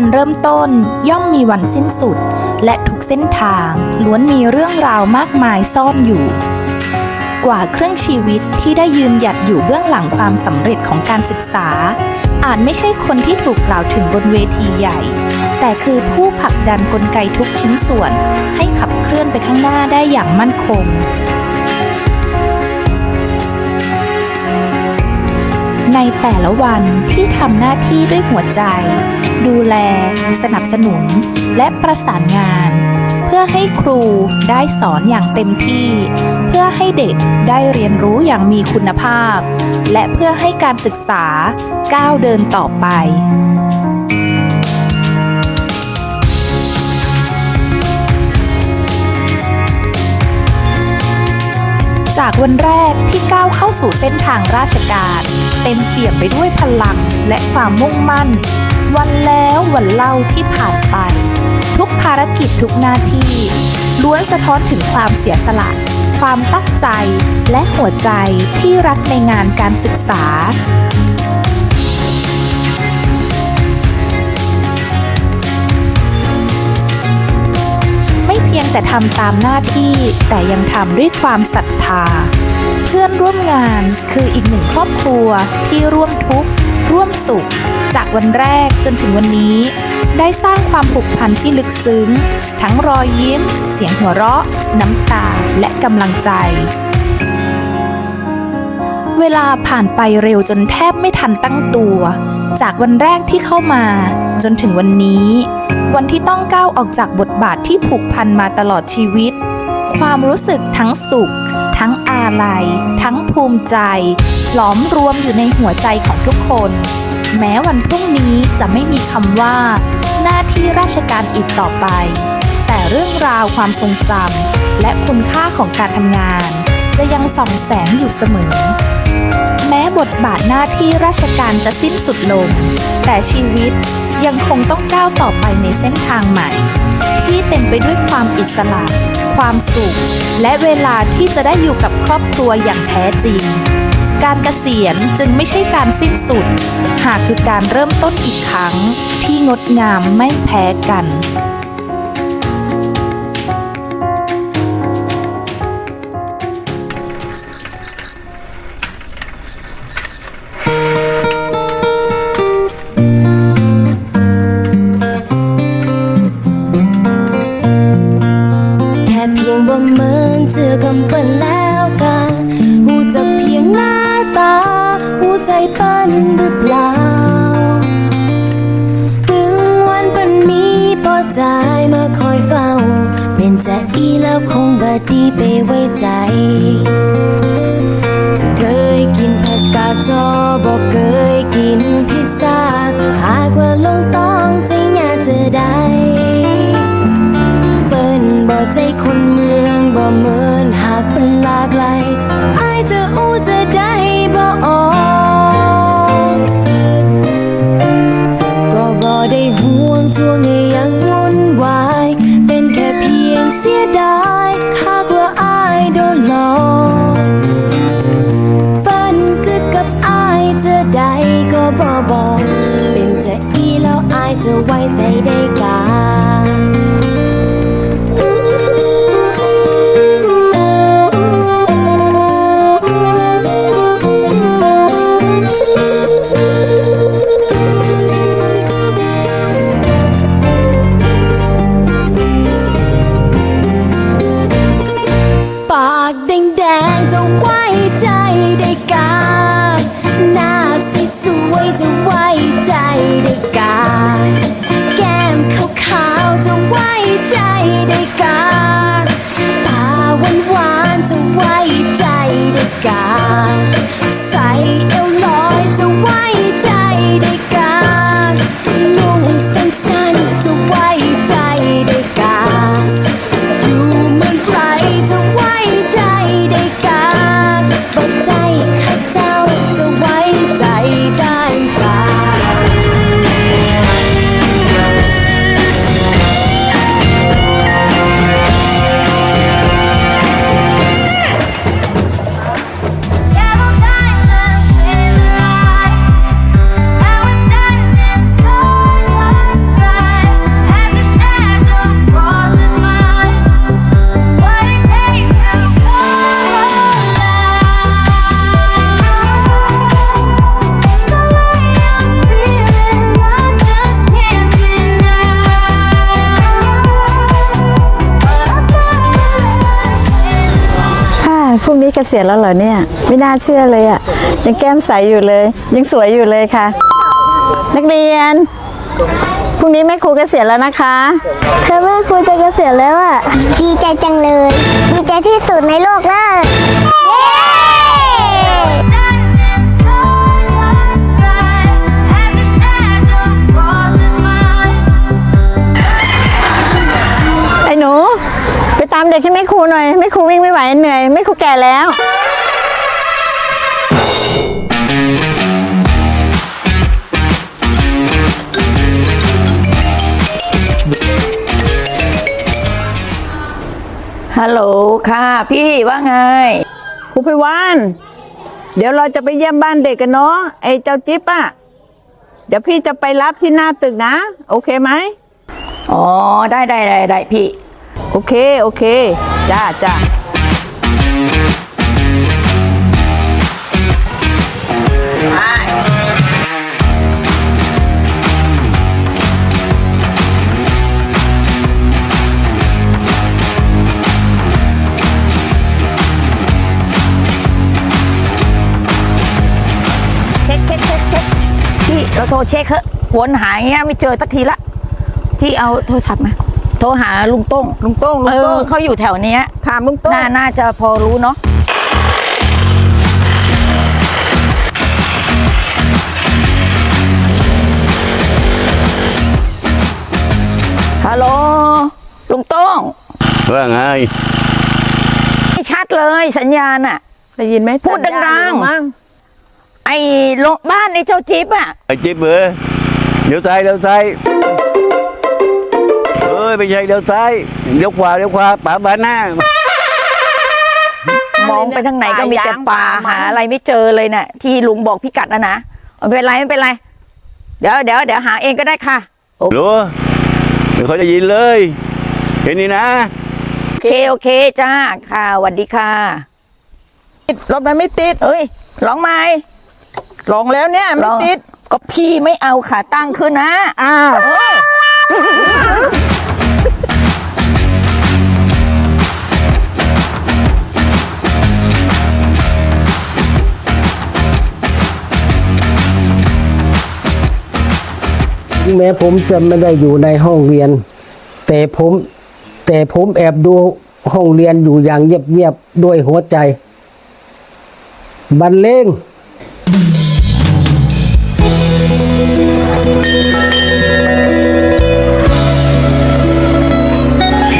การเริ่มต้นย่อมมีวันสิ้นสุด และทุกเส้นทางล้วนมีเรื่องราวมากมายซ่อนอยู่ กว่าเครึ่องชีวิตที่ได้ยืนหยัดอยู่เบื้องหลังความสำเร็จของการศึกษา อาจไม่ใช่คนที่ถูกกล่าวถึงบนเวทีใหญ่ แต่คือผู้ผลักดันกลไกทุกชิ้นส่วน ให้ขับเคลื่อนไปข้างหน้าได้อย่างมั่นคง ในแต่ละวันที่ทำหน้าที่ด้วยหัวใจ ดูแล สนับสนุน และประสานงาน เพื่อให้ครูได้สอนอย่างเต็มที่ เพื่อให้เด็กได้เรียนรู้อย่างมีคุณภาพ และเพื่อให้การศึกษาก้าวเดินต่อไป จากวันแรกที่ก้าวเข้าสู่เส้นทางราชการ เต็มเปี่ยมไปด้วยพลังและความมุ่งมั่น วันแล้ววันเล่าที่ผ่านไป ทุกภารกิจทุกหน้าที่ล้วนสะท้อนถึงความเสียสละ ความตั้งใจและหัวใจที่รักในงานการศึกษา แต่ทำตามหน้าที่แต่ยังทำด้วยความศรัทธา เพื่อนร่วมงานคืออีกหนึ่งครอบครัวที่ร่วมทุกข์ ร่วมสุข จากวันแรกจนถึงวันนี้ ได้สร้างความผูกพันที่ลึกซึ้ง ทั้งรอยยิ้ม เสียงหัวเราะ น้ำตาและกำลังใจเวลาผ่านไปเร็วจนแทบไม่ทันตั้งตัว จากวันแรกที่เข้ามา จนถึงวันนี้ วันที่ต้องก้าวออกจากบทบาทที่ผูกพันมาตลอดชีวิต ความรู้สึกทั้งสุข ทั้งอาลัย ทั้งภูมิใจ หลอมรวมอยู่ในหัวใจของทุกคน แม้วันพรุ่งนี้จะไม่มีคำว่า หน้าที่ราชการอีกต่อไป แต่เรื่องราวความทรงจำและคุณค่าของการทำงาน จะยังส่องแสงอยู่เสมอ แม้บทบาทหน้าที่ราชการจะสิ้นสุดลง แต่ชีวิตยังคงต้องก้าวต่อไปในเส้นทางใหม่ ที่เต็มไปด้วยความอิสระ ความสุข และเวลาที่จะได้อยู่กับครอบครัวอย่างแท้จริง การเกษียณจึงไม่ใช่การสิ้นสุด หากคือการเริ่มต้นอีกครั้งที่งดงามไม่แพ้กัน เปิ้นแล้วกันหูจักเพียงหน้าตาหูใจเปิ้นหรือเปล่า ถึงวันเปิ้นมีปอใจมาคอยเฝ้า เป็นจะอีแล้วคงบ่ดีไปไว้ใจ เคยกินผักกาดจอบอกเคยกินพิซซ่าหากว่าลงต้องจะอยากจะได้ เปิ้นบ่ใจคนเมืองบ่เมือน หากเป็นหลากหลายอายจะอู้จะได้บ่ออกก็บ่ได้ห่วงช่วงยังวุ่นวาย เป็นแค่เพียงเสียดายหากว่าอายโดนหลอกเปิ้นคือกับอายจะได้ก็บ่บอก เป็นจะอีแล้วอายจะไว้ใจได้กา ใจด้กาแก้มขาวๆจะไว้ใจได้กาตาหวานๆจะไว้ใจได้กาใส รุ่งนี้เกษียณแล้วเหรอเนี่ย ไม่น่าเชื่อเลยอะ่ะ ยังแก้มใสอยู่เลย ยังสวยอยู่เลยค่ะ นักเรียนพรุ่งนี้แม่ครูเกษียณแล้วนะคะเธอแม่ครูจะเกษียณแล้วอะ ดีใจจังเลย ดีใจที่สุดในโลกเลยามเด็กให้แม่ครูหน่อยแม่ครูวิ่งไม่ไหวเหนื่อยแม่ครูแก่แล้ว ฮัลโหลค่ะ พี่ว่าไงครูไพวัน เดี๋ยวเราจะไปเยี่ยมบ้านเด็กกันเนาะไอ้เจ้าจิ๊บอะเดี๋ยวพี่จะไปรับที่หน้าตึกนะ โอเคไหมอ๋อได้ได้ได้ได้พี่ โอเค โอเค จ้าจ้าเช็คเช็คเช็คเช็คพี่เราโทรเช็คเถอะวนหาอย่างเงี้ยไม่เจอสักทีละ พี่เอาโทรศัพท์มา โทรหาลุงโต้งลุงโต้งลุเองโต้องเขาอยู่แถวเนี้ยถามลุงโต้งน่าน่าจะพอรู้เนาะฮัลโหลลุงโต้งว่าไงไม่ชัดเลยสัญญาณอะ ได้ยินไหมพูดดังๆ สัญญาณอยู่มั้งไอ้โรงบ้านไอ้เจ้าจิ๊บอะไอ้จิ๊บเออเดี๋ยวซ้ายเดี๋ยวซ้ายเอ้ย ไม่ใช่เดี๋ยวซ้ายเดี๋ยวขวาเดี๋ยวขวาป่าบ้านหน้ามองไปทางไหนก็มีแต่ป่าหาอะไรไม่เจอเลยน่ะ ที่ลุงบอกพี่กัดนะนะไม่เป็นไรไม่เป็นไร เดี๋ยวเดี๋ยวเดี๋ยวหาเองก็ได้ค่ะโอหรือเดี๋ยวเขาจะยินเลยเห็นนี่นะเคโอเคจ้าค่ะสวัสดีค่ะรถมันไม่ติด เอ้ยร้องไหมลองแล้วเนี่ยไม่ร้องติด ก็พี่ไม่เอาขาตั้งขึ้นนะอ้าว งแม้ผมจะไม่ได้อยู่ในห้องเรียน แต่ผมแต่ผมแอบดูห้องเรียนอยู่อย่างเงียบๆด้วยหัวใจบรรเลง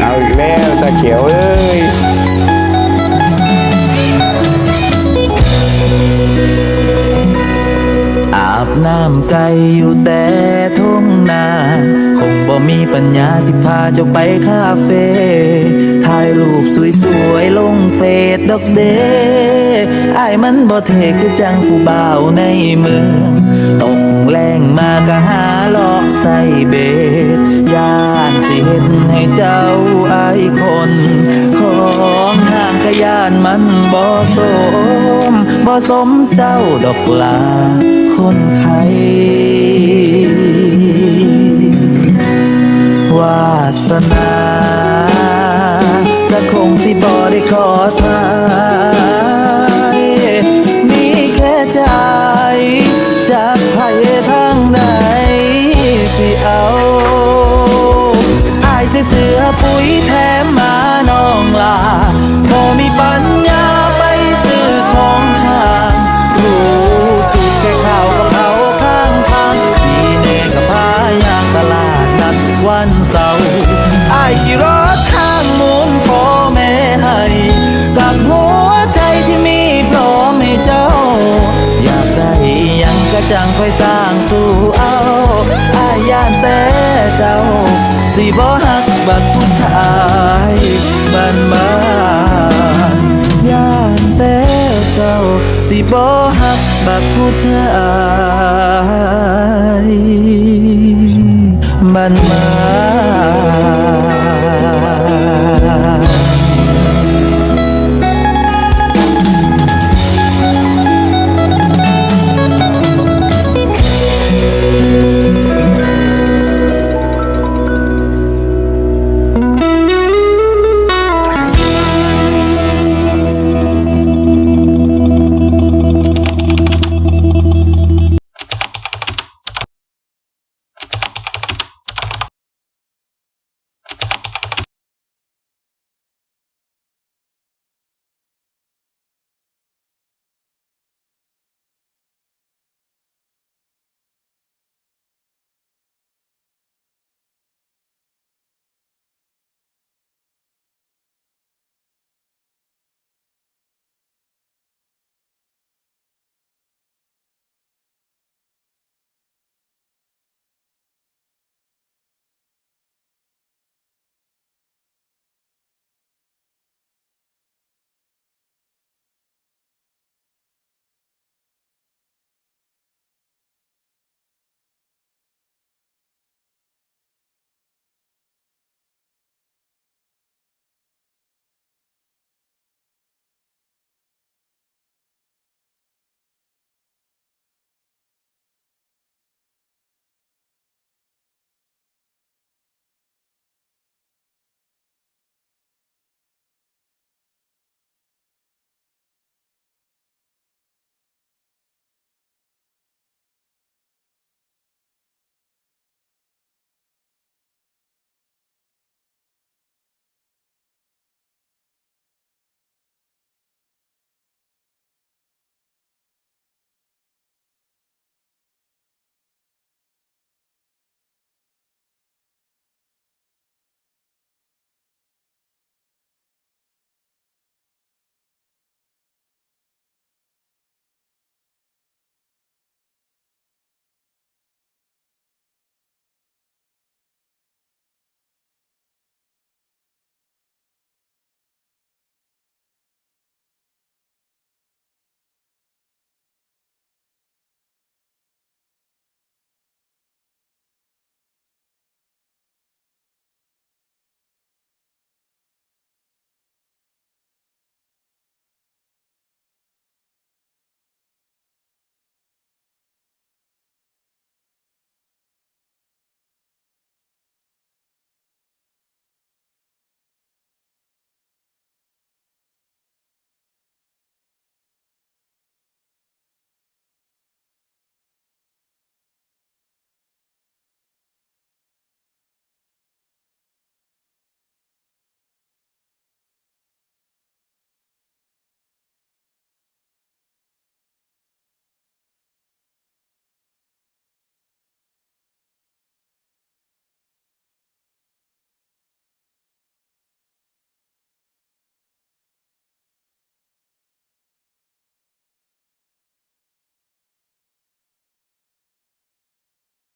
เอาอีกแล้วตาเขียวเอ้ยอาบน้ำไกลอยู่แต่ทุ่งนาคงบ่ มีปัญญาสิพาเจ้าไปคาเฟ่ถ่ายรูปสวยๆ ลงเฟซดอกเดไอ้ายมันบ่เทคือจังผู้บ่าวในเมืองตกแรงมากะหาเลาะใส่เบสย่านสิเห็นให้เจ้าไอายคน ของห่างกะยานมันบ่สมบ่สมเจ้าดอกลาคนไทย วาสนาก็คงสิบ่ได้ขอทาย วันเสาร์อายขี่รถข้างมูลพ่อแม่ให้กับหัวใจที่มีพร้อมให้เจ้า อยากได้ยังก็จังค่อยสร้างสู่เอาอายยานแต่เจ้า สิบ่หักบักผู้ชายบ้านบ้านย่านแต่เจ้า สิบ่หักบักผู้ชายบ้านบ้าน